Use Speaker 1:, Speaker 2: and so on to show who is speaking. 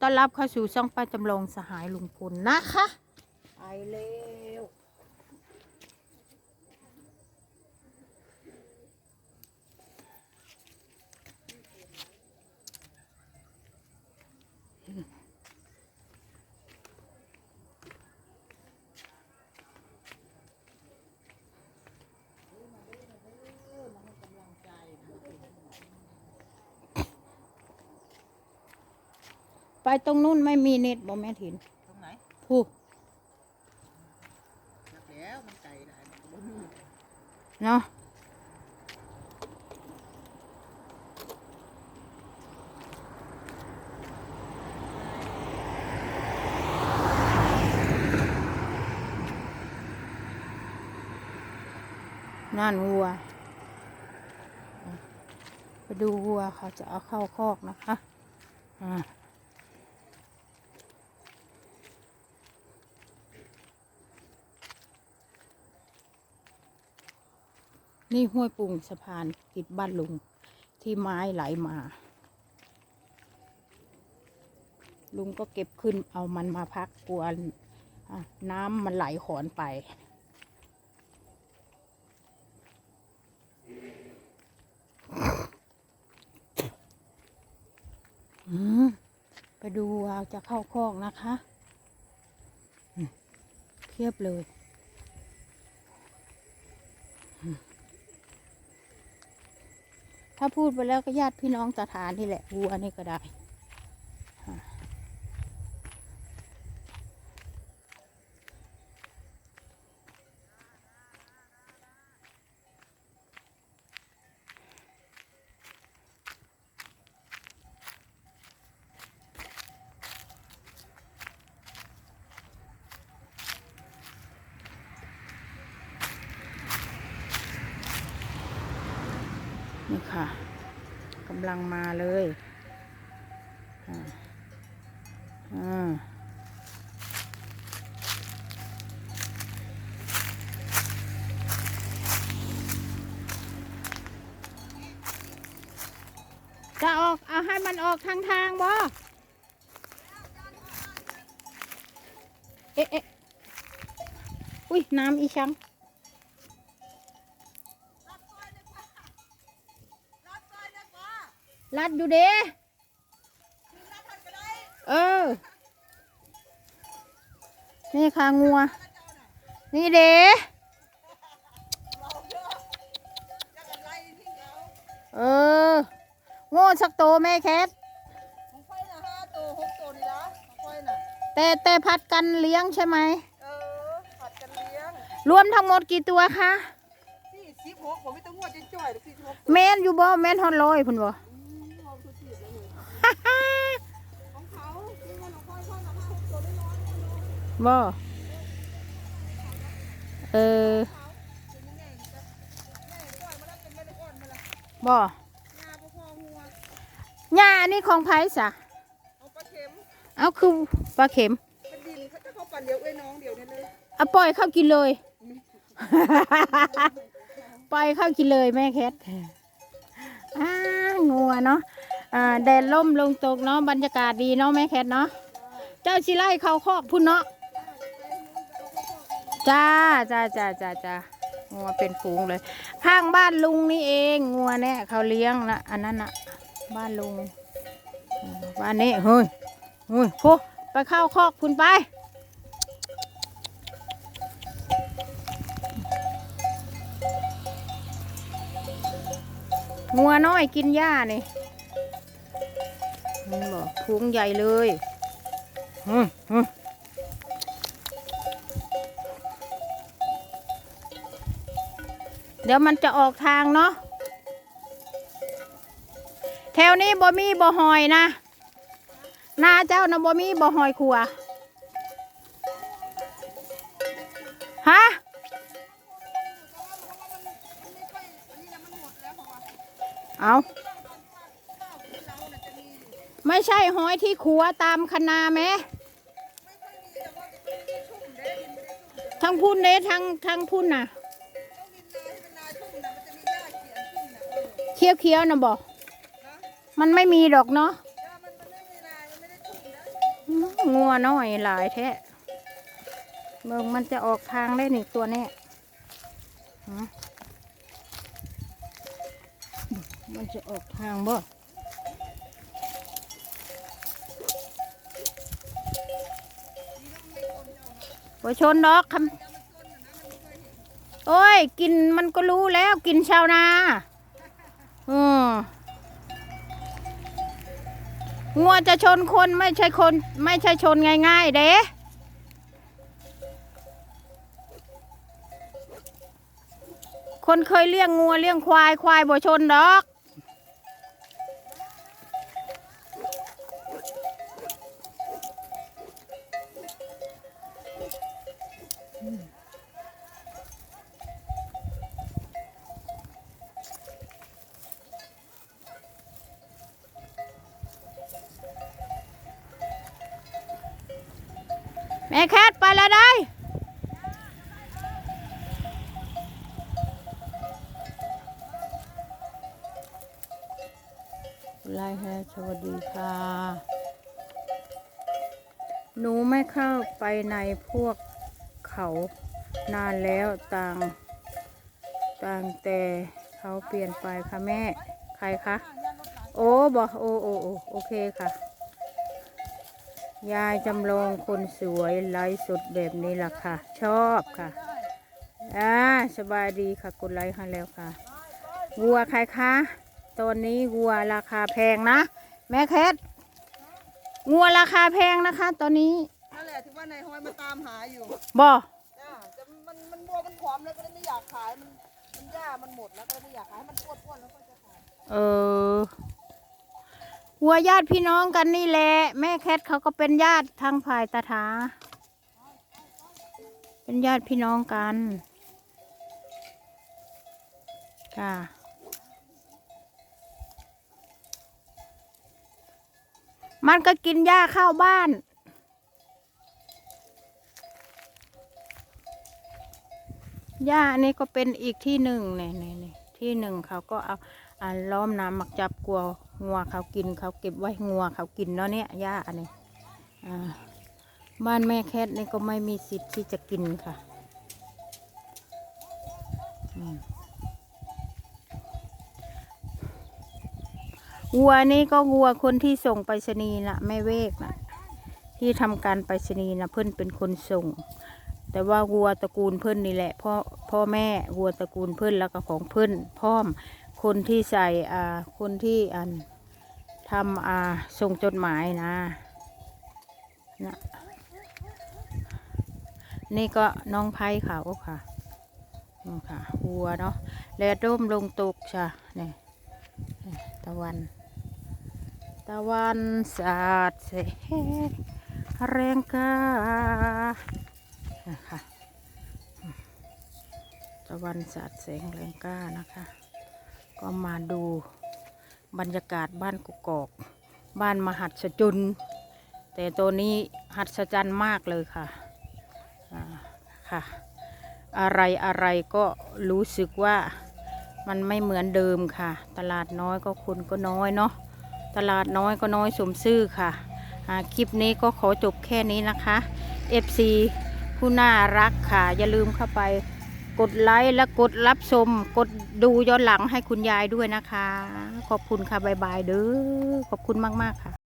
Speaker 1: ต้อนรับเข้าสู่ช่องป้าจำลองสหายลุงพลนะคะ ไปเลย ตรงนู้นไม่มีเน็ตบ่แม่ถิน
Speaker 2: ตรงไหน
Speaker 1: ผู้
Speaker 2: นักแล้วมันไก่ได้บ่มี
Speaker 1: เนาะนั่นวัว ไปดูวัวเขาจะเอาเข้าคอกนะคะ อ่า นี่ห้วยปุงสะพานติดบ้านลุง ที่ไม้ไหลมา ลุงก็เก็บขึ้นเอามันมาพักกลัวน้ำมันไหลขอนไปอไปดูวาวจะเข้าคอกนะคะเพียบเลยอืม ถ้าพูดไปแล้วก็ญาติพี่น้องสถานนี่แหละวัวนี่ก็ได้ำลังมาเลยอ่าอ่าจะออก เอาให้มันออกทางทางบ่เอ๊ะเอ๊ะอุ้ยน้ำอีชัง รัดอยู่เด้เออ นี่ค่ะงัว นี่เด้เออ โง่สักโตแม่แคทแต่แต่พัดกันเลี้ยงใช่ไหม
Speaker 2: เออ ผัดกันเลี้ยง
Speaker 1: รวมทั้งหมดกี่ตัวคะ
Speaker 2: สี่สิบหกผมไม่ต้องงวดจะจ่อยสี่สิบหก
Speaker 1: แมนอยู่บ่แมนฮอนลอยพุ่นบ่ บ่เออ
Speaker 2: เป็นยังไงจะแม่จ่อยมาแล้วเป็นแม่ได้อ่อนมาละ
Speaker 1: บ่
Speaker 2: งาพอพองัว
Speaker 1: หญ้านี่ของไผสะ
Speaker 2: เอาปลาเข็ม
Speaker 1: เอาคือปลาเข็ม
Speaker 2: เป็นดินเขาจะเข้าปั่นเดียวเอ้ยน้องเดียวเนี่ยเลย
Speaker 1: เอาปล่อยเข้ากินเลย ปล่อยเข้ากินเลยแม่แคทอ่างัวเนาะ อ่าแดดล่มลงตกเนาะบรรยากาศดีเนาะแม่แคทเนาะเจ้าชิไล่เข้าคอกพุ่นเนาะจ้าจ้าจ้าจ้าจ้างัวเป็นฝูงเลย ข้างบ้านลุงนี่เองงัวเนี่ยเขาเลี้ยงนะอันนั้นนะบ้านลุงบ้านนี้เฮ้ยเฮ้ยโพไปเข้าคอกพุ่นไปงัวน้อยกินหญ้านี่ นี่บอกพุงใหญ่เลยอืมอืมเดี๋ยวมันจะออกทางเนาะ แถวนี้บ่มีบ่หอยนะนาเจ้านะบ่มีบ่หอยขัว ฮะ เอาไม่ ใช่หอยที่ขัวตามคณาไหมทั้งพุ่นเด้ทั้งทั้งพุ่นน่ะเคี้ยวเคี้ยวๆนะบอก มันไม่มีดอกเนาะงัวน้อยหลายแท้เมืองมันจะออกทางได้หนี่งตัวเนี้ยฮะมันจะออกทางบ่ บ่ชนดอกคำโอ้ย กินมันก็รู้แล้วกินชาวนาอืมงัวจะชนคนไม่ใช่คน ไม่ใช่ชนง่าย ๆ เด้คนเคยเลี้ยงงัวเลี้ยงควายควายบ่ชนดอก แม่แคทไปแล้วได้ไล่ฮะสวัสดีค่ะ หนูไม่เข้าไปในพวกเขานานแล้วต่างต่างแต่เขาเปลี่ยนไปค่ะแม่ ใครคะ โอ้บอกโอ้โอ้โอ้โอเคค่ะ ยายจำลองคนสวยไลฟ์สดแบบนี้ล่ะค่ะ ชอบค่ะอ่าสบายดีค่ะกดไลค์ให้แล้วค่ะวัวใครคะตอนนี้วัวราคาแพงนะ แม่แคทวัวราคาแพงนะคะ ตอนนี้
Speaker 2: นั่นแหละที่ว่านายฮอยมาตามหาอยู่
Speaker 1: บ่
Speaker 2: จ้าแต่มันมันบัวมันผอมแล้วก็เลยไม่อยากขายมันมันหญ้ามันหมดแล้วก็เลยไม่อยากขายให้มันอ้วนๆแล้วก็จะขาย
Speaker 1: เออ วัวญาติพี่น้องกันนี่แหละแม่แคทเขาก็เป็นญาติทางฝ่ายตาถา เป็นญาติพี่น้องกันค่ะมันก็กินหญ้าเข้าบ้าน หญ้าอันนี้ก็เป็นอีกที่หนึ่งนี่ยเนี่ยเนี่ย ที่หนึ่งเขาก็เอาล้อมน้ำหมักจับกลัวงัวเขากินเขาเก็บไว้งัวเขากินเนาะเนี่ยหญ้าอันนี้อ่าบ้านแม่แคทนี่ก็ไม่มีสิทธิ์ที่จะกินค่ะวัวนี่ก็วัวคนที่ส่งไปรษณีย์นะแม่เวกนะที่ทำการไปรษณีย์นะเพื่อนเป็นคนส่ง แต่ว่าวัวตระกูลเพิ่นนี่แหละเพ่อ พ่อแม่วัวตระกูลเพิ่นแล้วก็ของเพิ่นพร้อมคนที่ใส่อ่าคนที่อันทำอ่าส่งจดหมายนะนะนี่ก็น้องไผ่เขาค่ะนี่ค่ะวัวเนาะแลดร่มลงตกจ้ะนี่ยตะวัน ตะวันสาดเสแรงกานะคะ ตะวันสาดแสงแรงกล้านะคะ ก็มาดูบรรยากาศบ้านกุกอก บ้านมหัศจรรย์แต่ตัวนี้หัศจรรย์มากเลยค่ะค่ะ อะไรอะไรก็รู้สึกว่ามันไม่เหมือนเดิมค่ะ ตลาดน้อยก็คนก็น้อยเนาะตลาดน้อยก็น้อยสมซื่อค่ะคลิปนี้ก็ขอจบแค่นี้นะคะ FC ผู้น่ารักค่ะ อย่าลืมเข้าไป กดไลค์และกดรับชม กดดูย้อนหลังให้คุณยายด้วยนะคะ ขอบคุณค่ะบ๊ายบายเด้อขอบคุณมาก ๆ ค่ะ